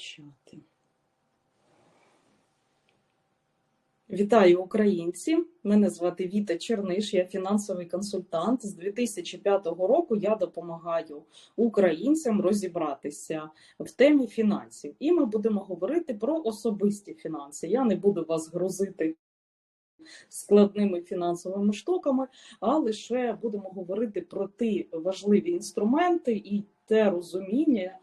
почати. Вітаю українці! Мене звати Віта Черниш, я фінансовий консультант. З 2005 року я допомагаю українцям розібратися в темі фінансів. І ми будемо говорити про особисті фінанси. Я не буду вас грузити складними фінансовими штуками, а лише будемо говорити про ті важливі інструменти і те розуміння.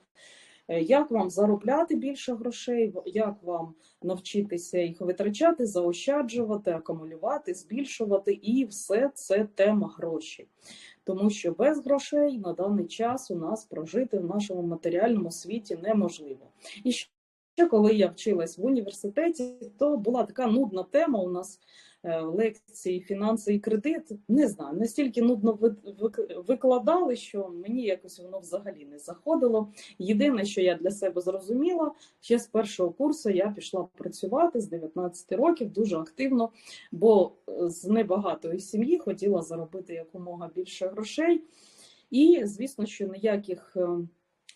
Е, Як вам заробляти більше грошей, як вам навчитися їх витрачати, заощаджувати, акумулювати, збільшувати, і все це тема гроші. Тому що без грошей на даний час у нас прожити в нашому матеріальному світі неможливо. І ще коли я вчилась в університеті, то була така нудна тема у нас лекції фінанси і кредит. Не знаю, настільки нудно викладали, що мені якось воно взагалі не заходило. Єдине, що я для себе зрозуміла, ще з першого курсу я пішла працювати з 19 років дуже активно, бо е, з небагатої сім'ї хотіла заробити якомога більше грошей. І, звісно, що ніяких е,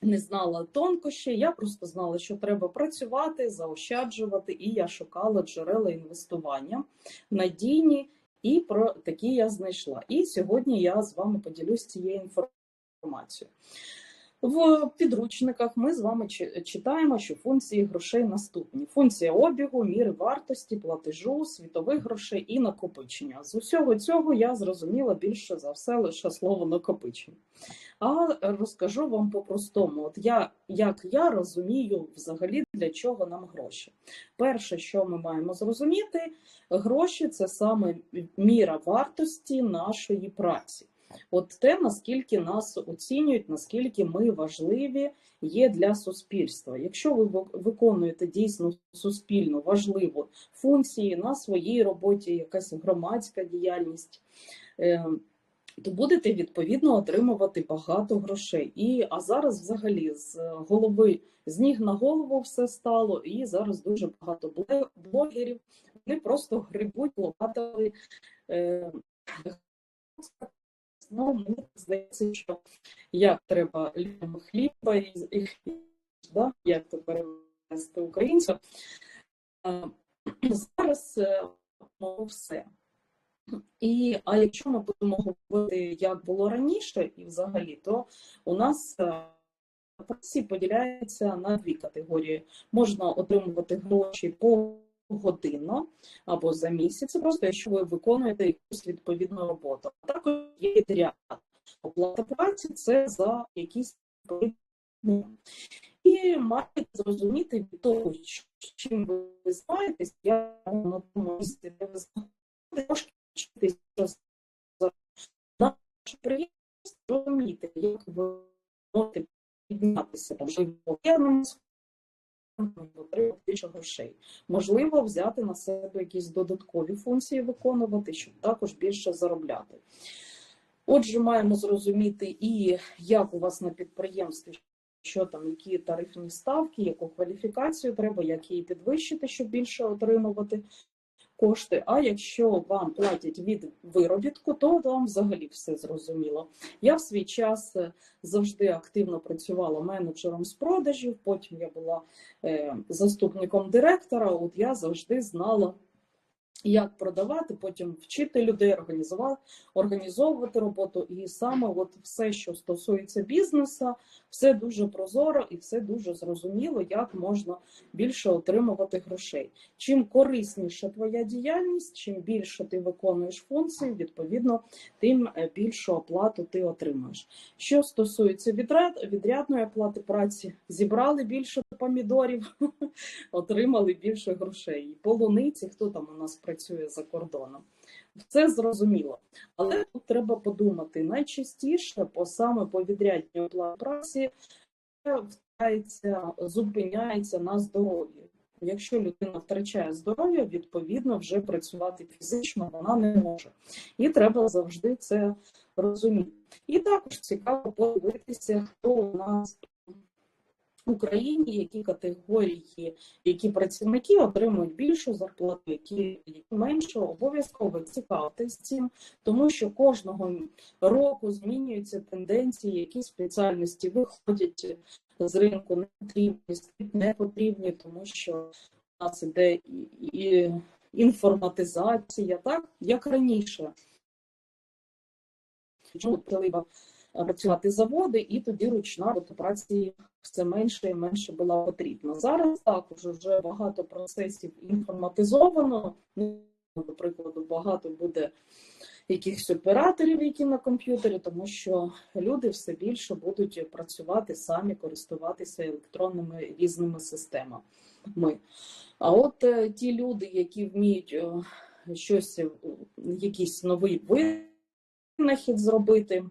не знала тонкощі, я просто знала, що треба працювати, заощаджувати, і я шукала джерела інвестування надійні, і про такі я знайшла. І сьогодні я з вами поділюсь цією інформацією. В підручниках ми з вами чи- читаємо, що функції грошей наступні: функція обігу, міри вартості, платежу, світових грошей і накопичення. З усього цього я зрозуміла більше за все лише слово накопичення. А розкажу вам по-простому, от я як я розумію взагалі для чого нам гроші. Перше, що ми маємо зрозуміти, гроші це саме міра вартості нашої праці. От те, наскільки нас оцінюють, наскільки ми важливі є для суспільства. Якщо ви виконуєте дійсно суспільно важливу функції на своїй роботі, якась громадська діяльність, е, то будете відповідно отримувати багато грошей. І а зараз, взагалі, з голови з ніг на голову все стало, і зараз дуже багато блогерів. Вони просто грибуть лопатами. Е, Ну, мені здається, що як треба людям хліба і, і да? як то перевести українцю. А, Зараз е, ну, все. І, а якщо ми будемо говорити, як було раніше, і взагалі, то у нас е, поділяються на дві категорії. Можна отримувати гроші по годинно або за місяць, просто якщо ви виконуєте якусь відповідну роботу. А також є підряд. Оплата праці це за якісь. І маєте зрозуміти від того, чим ви займаєтесь, я на тому місці, де ви знаходитесь, трошки вчитись наше приємство, розуміти, як ви можете піднятися, можливо, вірному отримати грошей. Можливо, взяти на себе якісь додаткові функції виконувати, щоб також більше заробляти. Отже, маємо зрозуміти і як у вас на підприємстві, що там, які тарифні ставки, яку кваліфікацію треба, як її підвищити, щоб більше отримувати кошти. А якщо вам платять від виробітку, то вам взагалі все зрозуміло. Я в свій час е, завжди активно працювала менеджером з продажів, потім я була е, заступником директора. От я завжди знала. Як продавати, потім вчити людей, організувати, організовувати роботу. І саме от все, що стосується бізнесу, все дуже прозоро і все дуже зрозуміло, як можна більше отримувати грошей. Чим корисніша твоя діяльність, чим більше ти виконуєш функції, відповідно, тим е, більшу оплату ти отримаєш. Що стосується відряд, відрядної оплати праці, зібрали більше помідорів, отримали більше грошей. Полуниці, хто там у нас працює за кордоном. Це зрозуміло. Але тут треба подумати найчастіше, по саме по відрядній оплаті праці, втрачається, зупиняється на здоров'ї. Якщо людина втрачає здоров'я, відповідно вже працювати фізично вона не може. І треба завжди це розуміти. І також цікаво подивитися, хто у нас Україні, які категорії, які працівники отримують більшу зарплату, які, меншу, обов'язково цікавитись цим, тому що кожного року змінюються тенденції, які спеціальності виходять з ринку не потрібні, не потрібні, тому що у нас іде і, і інформатизація, так як раніше. Чому треба працювати заводи, і тоді ручна праці все менше і менше була потрібна. Зараз також вже багато процесів інформатизовано. Ну, до прикладу, багато буде якихось операторів, які на комп'ютері, тому що люди все більше будуть працювати самі, користуватися електронними різними системами. А от е, ті люди, які вміють е, щось, е, якийсь новий винахід зробити,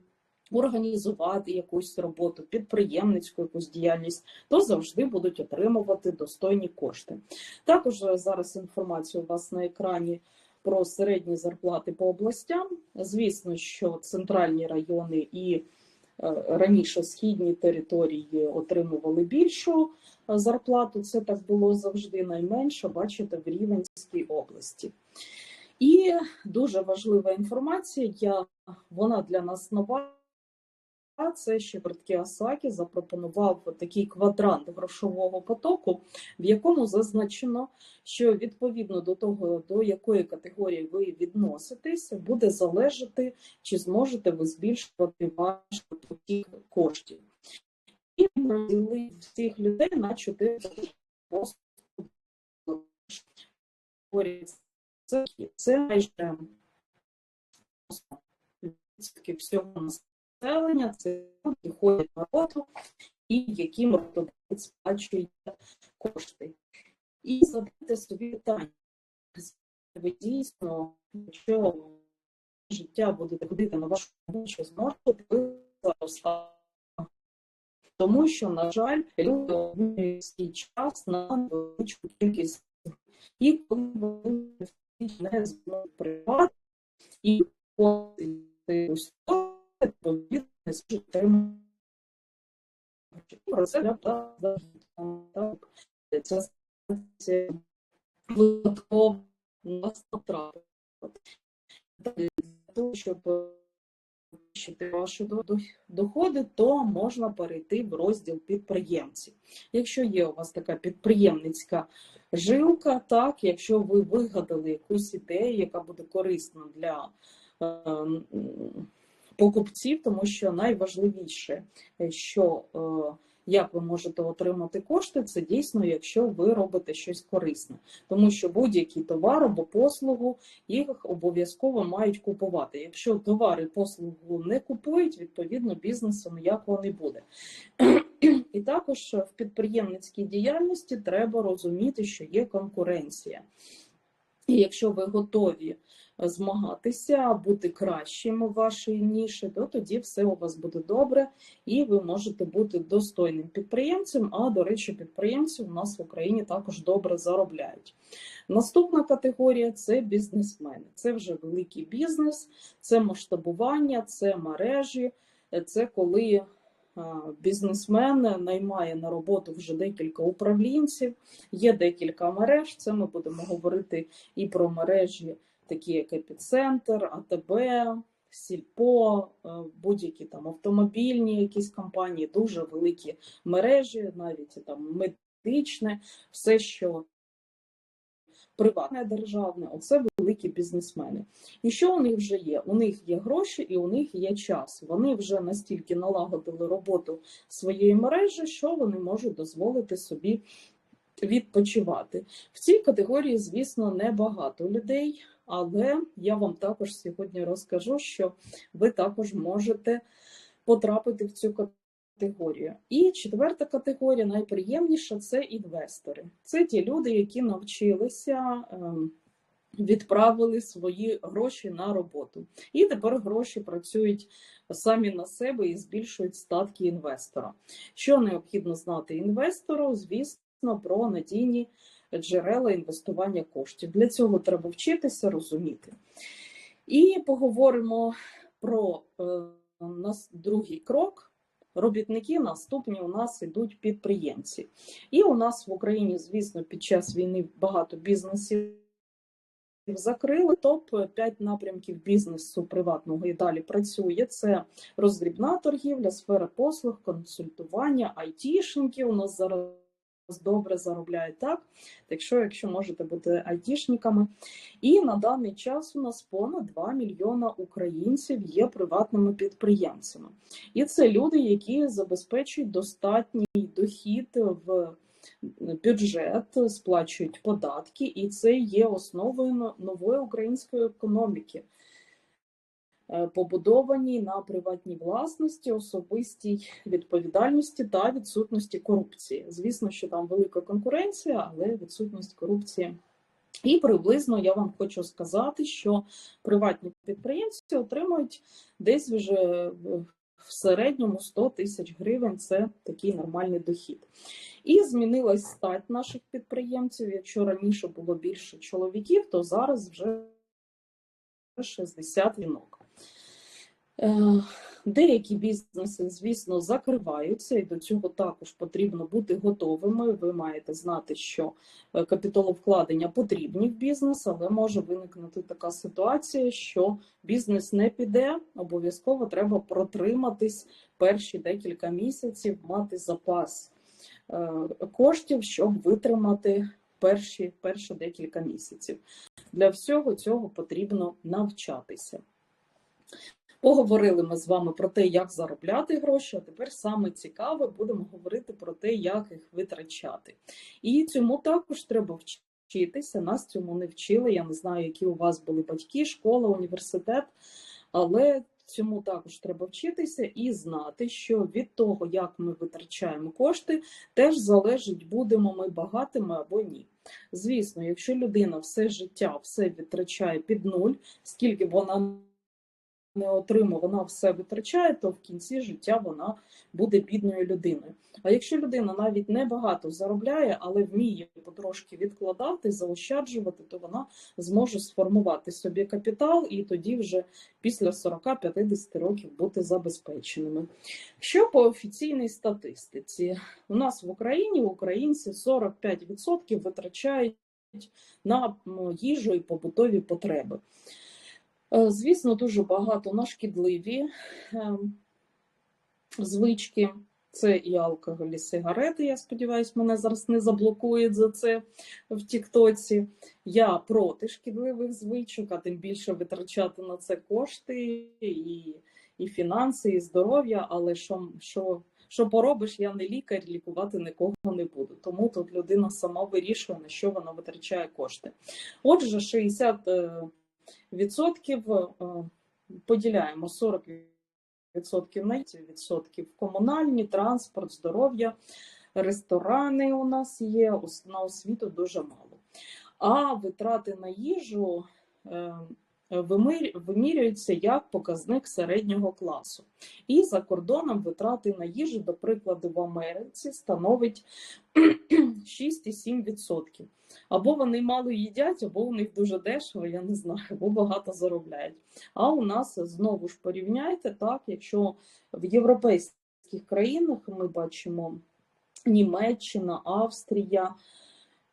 організувати якусь роботу, підприємницьку якусь діяльність, то завжди будуть отримувати достойні кошти. Також зараз інформація у вас на екрані про середні зарплати по областям. Звісно, що центральні райони і е, раніше східні території отримували більшу е, зарплату. Це так було завжди найменше, бачите, в Рівенській області. І дуже важлива інформація, я, вона для нас нова. Це ще Кіосакі запропонував такий квадрант грошового потоку, в якому зазначено, що відповідно до того, до якої категорії ви відноситесь, буде залежати, чи зможете ви збільшувати ваш потік коштів. І розділив всіх людей на чотири це, це майже всього населення населення, це люди ходять на роботу і яким роботодавець сплачує кошти. І задайте собі питання, ви дійсно, якщо життя будете ходити на вашу роботу, зможете ви заростати. Тому що, на жаль, люди обмінюють свій час на величку кількість і коли вони не зможуть приймати і ось відповідність життям. Це. Для того, щоб підвищити ваші доходи, то можна перейти в розділ підприємців. Якщо є у вас така підприємницька жилка, так, якщо ви вигадали якусь ідею, яка буде корисна для покупців, тому що найважливіше, е, що е, як ви можете отримати кошти, це дійсно, якщо ви робите щось корисне, тому що будь-який товар або послугу їх обов'язково мають купувати. Якщо товари послугу не купують, відповідно бізнесу ніякого не буде. І також в підприємницькій діяльності треба розуміти, що є конкуренція. І якщо ви готові змагатися, бути кращим у вашій ніші, то тоді все у вас буде добре, і ви можете бути достойним підприємцем. А, до речі, підприємці у нас в Україні також добре заробляють. Наступна категорія це бізнесмени. Це вже великий бізнес, це масштабування, це мережі, це коли. Бізнесмен наймає на роботу вже декілька управлінців, є декілька мереж. Це ми будемо говорити і про мережі такі як епіцентр, АТБ, Сільпо, е, будь-які там автомобільні якісь компанії, дуже великі мережі, навіть там медичне, все, що приватне державне, оце великі бізнесмени. І що у них вже є? У них є гроші і у них є час. Вони вже настільки налагодили роботу своєї мережі, що вони можуть дозволити собі відпочивати. В цій категорії, звісно, небагато людей. Але я вам також сьогодні розкажу, що ви також можете потрапити в цю категорію. І четверта категорія, найприємніша це інвестори. Це ті люди, які навчилися. Ем, відправили свої гроші на роботу, і тепер гроші працюють самі на себе і збільшують статки інвестора. Що необхідно знати інвестору? Звісно, про надійні джерела інвестування коштів. Для цього треба вчитися, розуміти. І поговоримо про е, нас другий крок. Робітники наступні у нас йдуть підприємці. І у нас в Україні, звісно, під час війни багато бізнесів закрили. Топ 5 напрямків бізнесу приватного і далі працює. Це роздрібна торгівля, сфера послуг, консультування, айтішники. У нас зараз добре заробляють так. Так що, якщо можете бути айтішниками. І на даний час у нас понад 2 мільйона українців є приватними підприємцями. І це люди, які забезпечують достатній дохід в бюджет, сплачують податки, і це є основою нової української економіки, побудованій на приватній власності, особистій відповідальності та відсутності корупції. Звісно, що там велика конкуренція, але відсутність корупції. І приблизно я вам хочу сказати, що приватні підприємці отримують десь вже в середньому 100 тисяч гривень це такий нормальний дохід. І змінилась стать наших підприємців. Якщо раніше було більше чоловіків, то зараз вже 60 жінок. Е, деякі бізнеси, звісно, закриваються, і до цього також потрібно бути готовими. Ви маєте знати, що е, капіталовкладення потрібні в бізнес, але може виникнути така ситуація, що бізнес не піде. Обов'язково треба протриматись перші декілька місяців, мати запас е, коштів, щоб витримати перші, перші декілька місяців. Для всього цього потрібно навчатися. Поговорили ми з вами про те, як заробляти гроші, а тепер саме цікаве будемо говорити про те, як їх витрачати. І цьому також треба вчитися. Нас цьому не вчили. Я не знаю, які у вас були батьки, школа, університет, але цьому також треба вчитися і знати, що від того, як ми витрачаємо кошти, теж залежить, будемо ми багатими або ні. Звісно, якщо людина все життя все витрачає під нуль, скільки б вона не отримує, вона все витрачає, то в кінці життя вона буде бідною людиною. А якщо людина навіть не багато заробляє, але вміє потрошки відкладати, заощаджувати, то вона зможе сформувати собі капітал і тоді вже після 40-50 років бути забезпеченими. Що по офіційній статистиці, у нас в Україні українці 45% витрачають на їжу і побутові потреби. Е, звісно, дуже багато на шкідливі ем, звички. Це і алкоголь, і сигарети. Я сподіваюся, мене зараз не заблокують за це в Тіктоці. Я проти шкідливих звичок, а тим більше витрачати на це кошти, і і фінанси, і здоров'я. Але що що, що поробиш, я не лікар, лікувати нікого не буду. Тому тут людина сама вирішує, на що вона витрачає кошти. Отже, 60 відсотків е, поділяємо 40 відсотків на відсотків комунальні, транспорт, здоров'я, ресторани у нас є, на освіту дуже мало. А витрати на їжу вимірюються як показник середнього класу. І за кордоном витрати на їжу, до прикладу, в Америці становить 6,7%. Або вони мало їдять, або у них дуже дешево, я не знаю, або багато заробляють. А у нас знову ж порівняйте так, якщо в європейських країнах ми бачимо Німеччина, Австрія.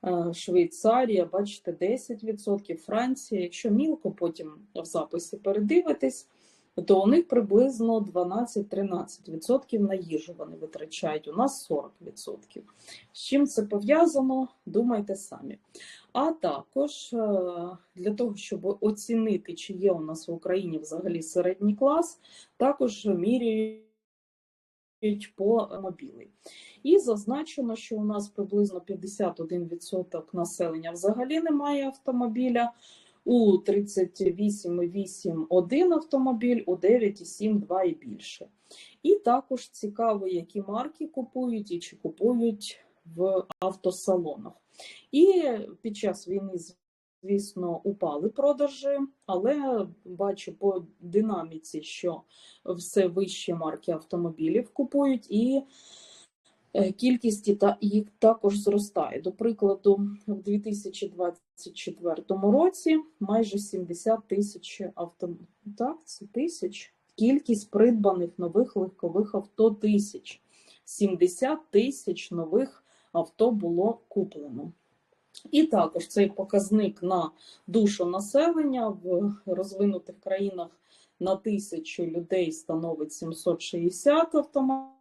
Е, Швейцарія, бачите, 10%, Франція. Якщо мілко потім в записі передивитись, то у них приблизно 12-13% на їжу вони витрачають. У нас 40%. З чим це пов'язано, думайте самі. А також е, для того, щоб оцінити, чи є у нас в Україні взагалі середній клас, також міряють по мобілі. І зазначено, що у нас приблизно 51% населення взагалі не має автомобіля, у 38,8 один автомобіль, у 9,7 два і більше. І також цікаво, які марки купують і чи купують в автосалонах. І під час війни, звісно, упали продажі, але бачу по динаміці, що все вищі марки автомобілів купують. і Е, кількість їх також зростає. До прикладу, в 2024 році майже 70 тисяч авто... так, це тисяч. Кількість придбаних нових легкових авто тисяч. 70 тисяч нових авто було куплено. І також цей показник на душу населення в розвинутих країнах на тисячу людей становить 760 автомобілів.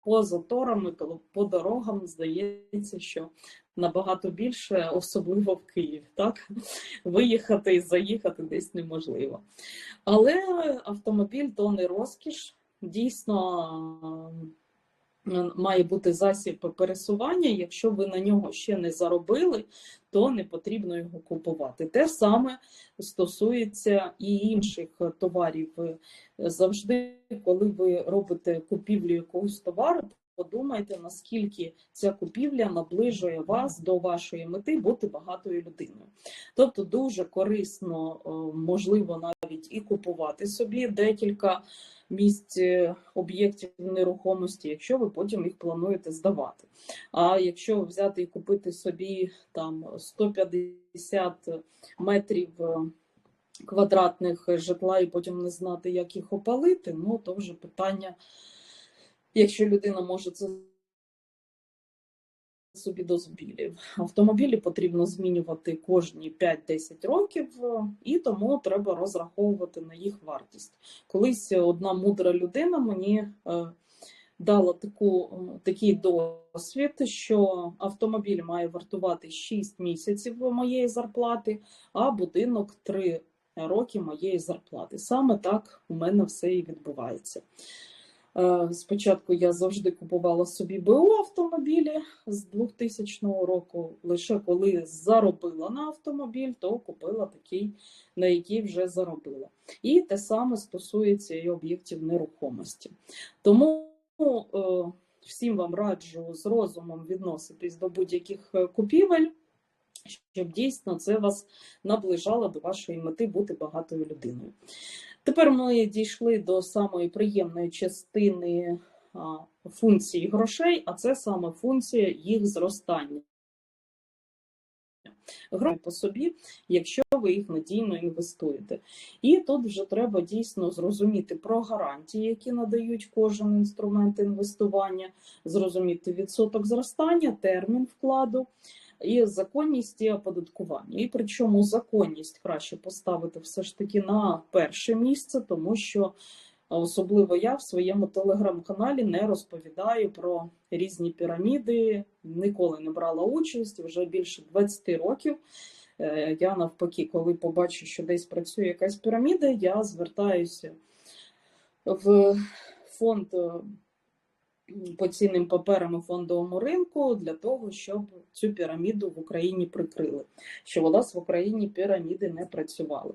По заторам і по- дорогам здається, що набагато більше, особливо в Києві. Так? Виїхати і заїхати десь неможливо. Але автомобіль то не розкіш. Дійсно, має бути засіб пересування. Якщо ви на нього ще не заробили, то не потрібно його купувати. Те саме стосується і інших товарів. Завжди, коли ви робите купівлю якогось товару, подумайте, наскільки ця купівля наближує вас до вашої мети бути багатою людиною. Тобто дуже корисно, е, можливо, навіть і купувати собі декілька місць е, об'єктів нерухомості, якщо ви потім їх плануєте здавати. А якщо взяти і купити собі там 150 метрів е, квадратних житла і потім не знати, як їх опалити, ну то вже питання, якщо людина може це собі дозволів. Автомобілі потрібно змінювати кожні 5-10 років, е, і тому треба розраховувати на їх вартість. Колись одна мудра людина мені е, дала таку, е, такий досвід, що автомобіль має вартувати 6 місяців моєї зарплати, а будинок 3 роки моєї зарплати. Саме так у мене все і відбувається. Е, Спочатку я завжди купувала собі БУ автомобілі з 2000 року. Лише коли заробила на автомобіль, то купила такий, на який вже заробила. І те саме стосується і об'єктів нерухомості. Тому е, всім вам раджу з розумом відноситись до будь-яких е, купівель, щоб дійсно це вас наближало до вашої мети бути багатою людиною. Тепер ми дійшли до самої приємної частини функції грошей, а це саме функція їх зростання. Гроші по собі, якщо ви їх надійно інвестуєте. І тут вже треба дійсно зрозуміти про гарантії, які надають кожен інструмент інвестування, зрозуміти відсоток зростання, термін вкладу і законність і оподаткування. І причому законність краще поставити все ж таки на перше місце, тому що особливо я в своєму телеграм-каналі не розповідаю про різні піраміди, ніколи не брала участь вже більше 20 років. Е, Я навпаки, коли побачу, що десь працює якась піраміда, я звертаюся в фонд е, по цінним паперам і фондовому ринку для того, щоб цю піраміду в Україні прикрили, щоб у нас в Україні піраміди не працювали.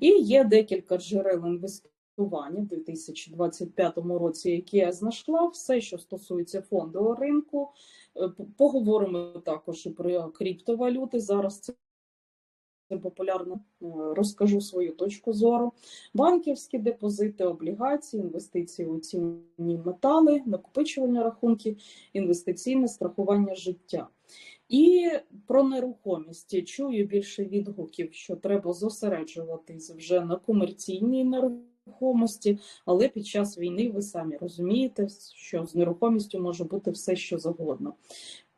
І є декілька джерел інвестування в 2025 році, які я знайшла. Все, що стосується фондового ринку. Е, Поговоримо також і про криптовалюти. Зараз це популярно Е, розкажу свою точку зору. Банківські депозити, облігації, інвестиції у цінні метали, накопичування рахунків, інвестиційне страхування життя. І про нерухомість чую більше відгуків, що треба зосереджуватись вже на комерційній нерухомості, але під час війни ви самі розумієте, що з нерухомістю може бути все, що завгодно.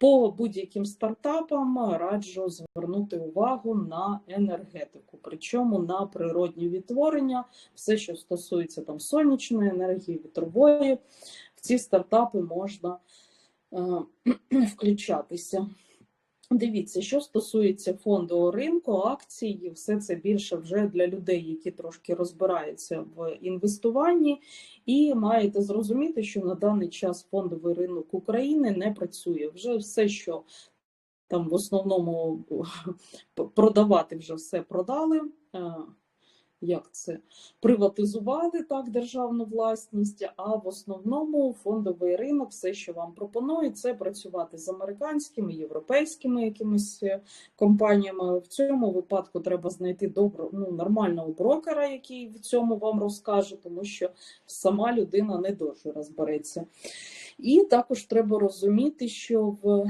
По будь-яким стартапам раджу звернути увагу на енергетику, причому на природні відтворення, все, що стосується там сонячної енергії, вітрової, в ці стартапи можна е, включатися. Дивіться, що стосується фондового ринку, акцій, все це більше вже для людей, які трошки розбираються в інвестуванні, і маєте зрозуміти, що на даний час фондовий ринок України не працює. Вже все, що там в основному продавати, вже все продали. Як це приватизували так державну власність, а в основному фондовий ринок, все, що вам пропонують, це працювати з американськими, європейськими якимись е, компаніями. В цьому випадку треба знайти добро, ну, нормального брокера, який в цьому вам розкаже, тому що сама людина не дуже розбереться. І також треба розуміти, що в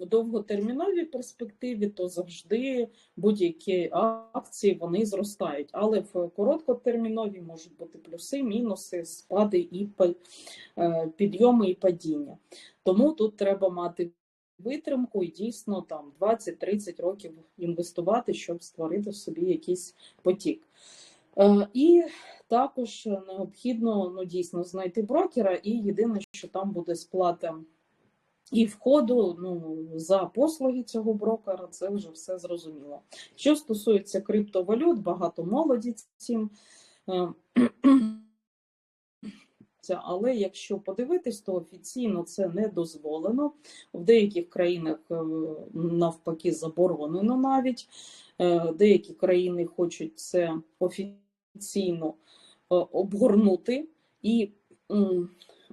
довготерміновій перспективі то завжди будь-які акції вони зростають, але в короткотерміновій можуть бути плюси, мінуси, спади і е, підйоми і падіння. Тому тут треба мати витримку і дійсно там 20-30 років інвестувати, щоб створити собі якийсь потік. Е, І також необхідно ну, дійсно знайти брокера, і єдине, що там буде сплата і входу ну, за послуги цього брокера, це вже все зрозуміло. Що стосується криптовалют, багато молоді цим. е, Але якщо подивитись, то офіційно це не дозволено. В деяких країнах е, навпаки заборонено навіть. Е, Деякі країни хочуть це офіційно обгорнути і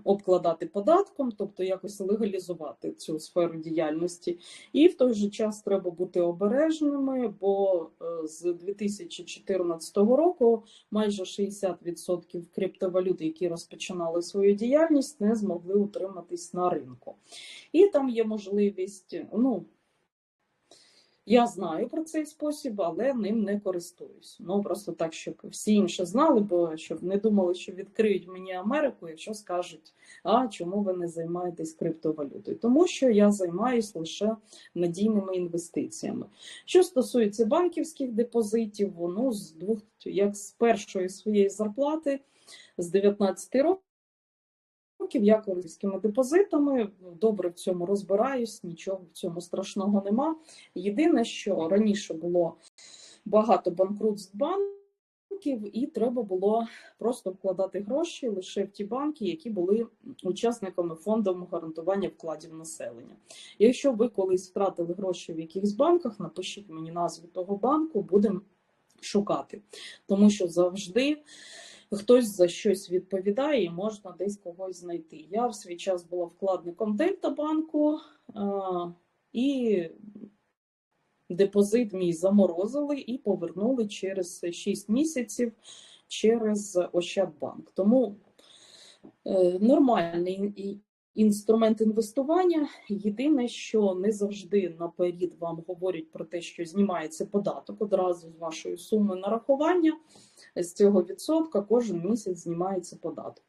обкладати податком, тобто якось легалізувати цю сферу діяльності. І в той же час треба бути обережними, бо е, з 2014 року майже 60% криптовалют, які розпочинали свою діяльність, не змогли утриматись на ринку. І там є можливість, ну. Я знаю про цей спосіб, але ним не користуюсь. Ну просто так, щоб всі інші знали, бо щоб не думали, що відкриють мені Америку, якщо скажуть, а чому ви не займаєтесь криптовалютою? Тому що я займаюся лише надійними інвестиціями. Що стосується банківських депозитів, воно з двох як з першої своєї зарплати з 19 років років я користуюсь депозитами, добре в цьому розбираюсь, нічого в цьому страшного нема. Єдине, що раніше було багато банкрутств банків, і треба було просто вкладати гроші лише в ті банки, які були учасниками фонду гарантування вкладів населення. Якщо ви колись втратили гроші в якихось банках, напишіть мені назву того банку, будемо шукати, тому що завжди хтось за щось відповідає і можна десь когось знайти. Я в свій час була вкладником Дельтабанку і депозит мій заморозили і повернули через 6 місяців через Ощадбанк. Тому е, нормальний інструмент інвестування. Єдине, що не завжди наперед вам говорять про те, що знімається податок одразу з вашої суми нарахування. З цього відсотка кожен місяць знімається податок.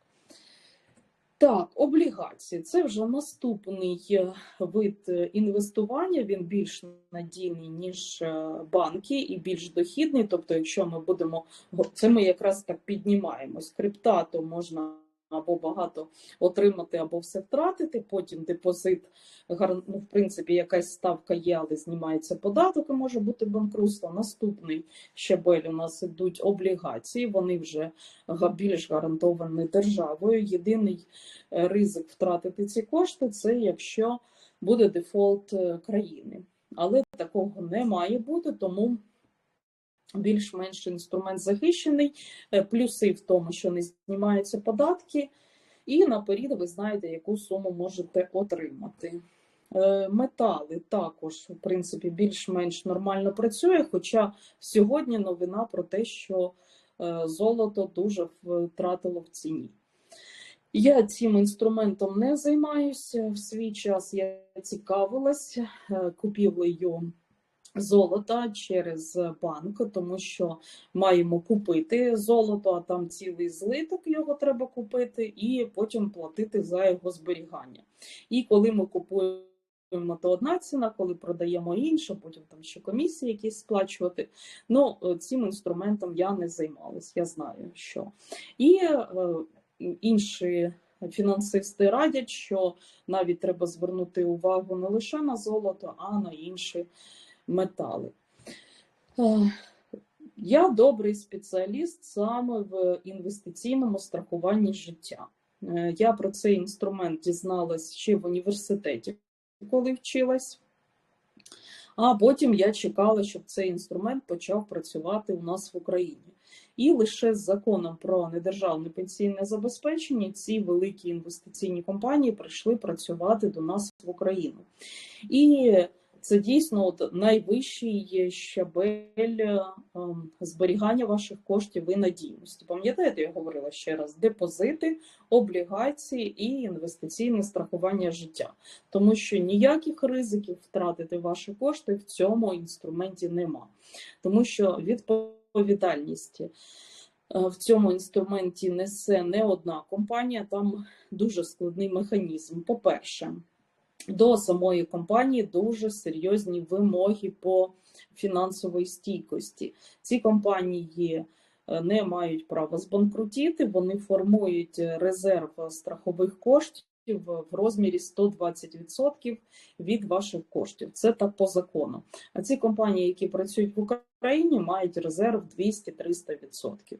Так, облігації це вже наступний вид інвестування. Він більш надійний, ніж е, банки, і більш дохідний. Тобто, якщо ми будемо це ми якраз так піднімаємось. Крипта, то можна або багато отримати, або все втратити. Потім депозит, ну, в принципі, якась ставка є, але знімається податок і може бути банкрутство. Наступний щабель у нас ідуть облігації, вони вже більш гарантовані державою. Єдиний е, ризик втратити ці кошти це якщо буде дефолт е, країни. Але такого не має бути, тому більш-менш інструмент захищений, е, плюси в тому, що не знімаються податки, і наперед ви знаєте, яку суму можете отримати. Е, метали також, в принципі, більш-менш нормально працює, хоча сьогодні новина про те, що е, золото дуже втратило в ціні. Я цим інструментом не займаюся. В свій час я цікавилася купівлею золота через банк, тому що маємо купити золото, а там цілий злиток його треба купити, і потім платити за його зберігання. І коли ми купуємо. То одна ціна, коли продаємо інша, потім там ще комісії якісь сплачувати. Ну, цим інструментом я не займалась, я знаю що. І е, інші фінансисти радять, що навіть треба звернути увагу не лише на золото, а на інші метали. Е, я добрий спеціаліст саме в інвестиційному страхуванні життя. Е, я про цей інструмент дізналась ще в університеті, коли вчилась. А потім я чекала, щоб цей інструмент почав працювати у нас в Україні. І лише з законом про недержавне пенсійне забезпечення ці великі інвестиційні компанії прийшли працювати до нас в Україну. І це дійсно от найвищий щабель ем, зберігання ваших коштів і надійності. Пам'ятаєте, я говорила ще раз: депозити, облігації і інвестиційне страхування життя, тому що ніяких ризиків втратити ваші кошти в цьому інструменті нема, тому що відповідальність. Е, в цьому інструменті несе не одна компанія, там дуже складний механізм. По-перше, до самої компанії дуже серйозні вимоги по фінансовій стійкості. Ці компанії е, не мають права збанкрутіти, вони формують резерв страхових коштів в розмірі 120% від ваших коштів. Це так по закону. А ці компанії, які працюють в Україні, мають резерв 200-300%.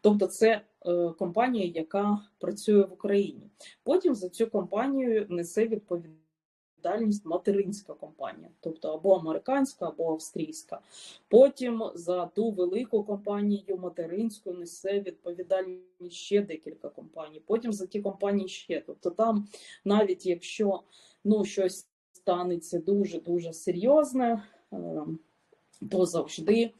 Тобто, це е, компанія, яка працює в Україні. Потім за цю компанію несе відповідальність материнська компанія, тобто або американська, або австрійська. Потім за ту велику компанію материнську несе відповідальність ще декілька компаній. Потім за ті компанії ще. Тобто, там навіть якщо ну щось станеться дуже дуже серйозне, е, то завжди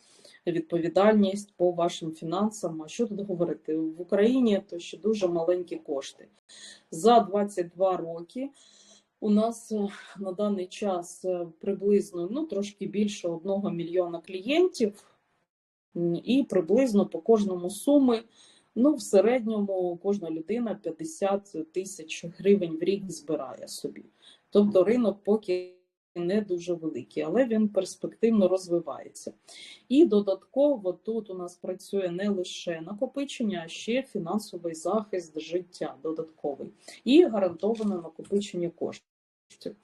відповідальність по вашим фінансам. А що тут говорити? В Україні то ще дуже маленькі кошти. За 22 роки у нас е, на даний час е, приблизно ну, трошки більше одного мільйона клієнтів, і приблизно по кожному суми. Ну, в середньому кожна людина 50 тисяч гривень в рік збирає собі. Тобто ринок поки не дуже великий, але він перспективно розвивається. І додатково тут у нас працює не лише накопичення, а ще фінансовий захист життя додатковий і гарантоване накопичення коштів.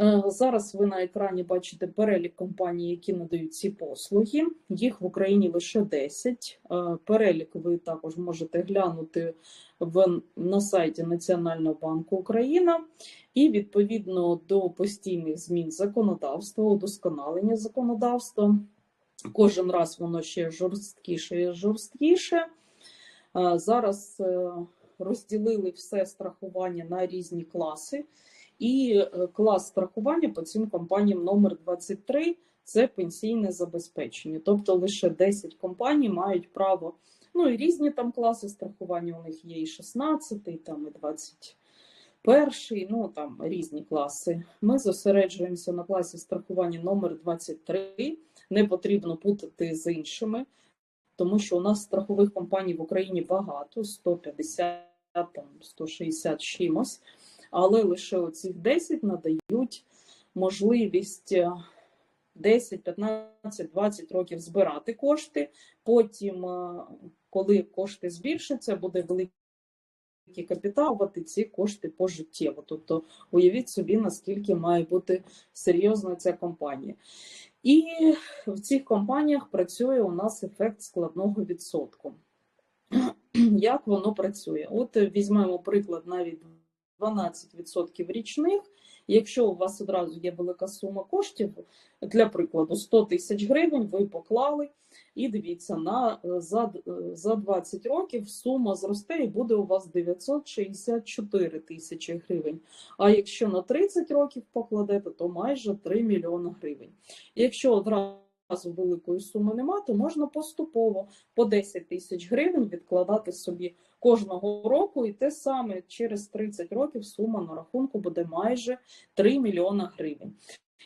Е, Зараз ви на екрані бачите перелік компаній, які надають ці послуги. Їх в Україні лише 10. Е, Перелік ви також можете глянути в, на сайті Національного банку України. І відповідно до постійних змін законодавства, удосконалення законодавства, кожен раз воно ще жорсткіше і жорсткіше. Е, Зараз розділили все страхування на різні класи. І е, клас страхування по цим компаніям номер 23 це пенсійне забезпечення. Тобто лише 10 компаній мають право. Ну і різні там класи страхування. У них є і 16, і там і 21, ну там різні класи. Ми зосереджуємося на класі страхування номер 23. Не потрібно путати з іншими, тому що у нас страхових компаній в Україні багато 150, там 160 чимось але лише оцих 10 надають можливість е, 10, 15, 20 років збирати кошти. Потім, е, коли кошти збільшаться, буде великий капітал, ці кошти пожиттєво. Тобто уявіть собі, наскільки має бути серйозна ця компанія. І в цих компаніях працює у нас ефект складного відсотку. Як воно працює? От візьмемо приклад навіть 12% річних. Якщо у вас одразу є велика сума коштів, для прикладу, 100 тисяч гривень ви поклали, і дивіться, на, за, за 20 років сума зросте і буде у вас 964 тисячі гривень. А якщо на 30 років покладете, то майже 3 мільйони гривень. Якщо одразу великої суми нема, то можна поступово по 10 тисяч гривень відкладати собі кожного року, і те саме через 30 років сума на рахунку буде майже 3 мільйона гривень.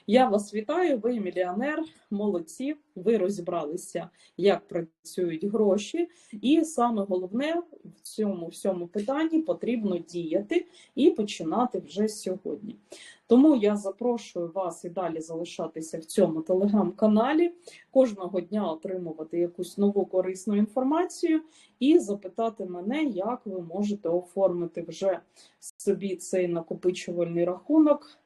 Я вас вітаю, ви мільйонер, молодці. Ви розібралися, як працюють гроші, і саме головне в цьому всьому питанні потрібно діяти і починати вже сьогодні. Тому я запрошую вас і далі залишатися в цьому телеграм-каналі, кожного дня отримувати якусь нову корисну інформацію і запитати мене, як ви можете оформити вже собі цей накопичувальний рахунок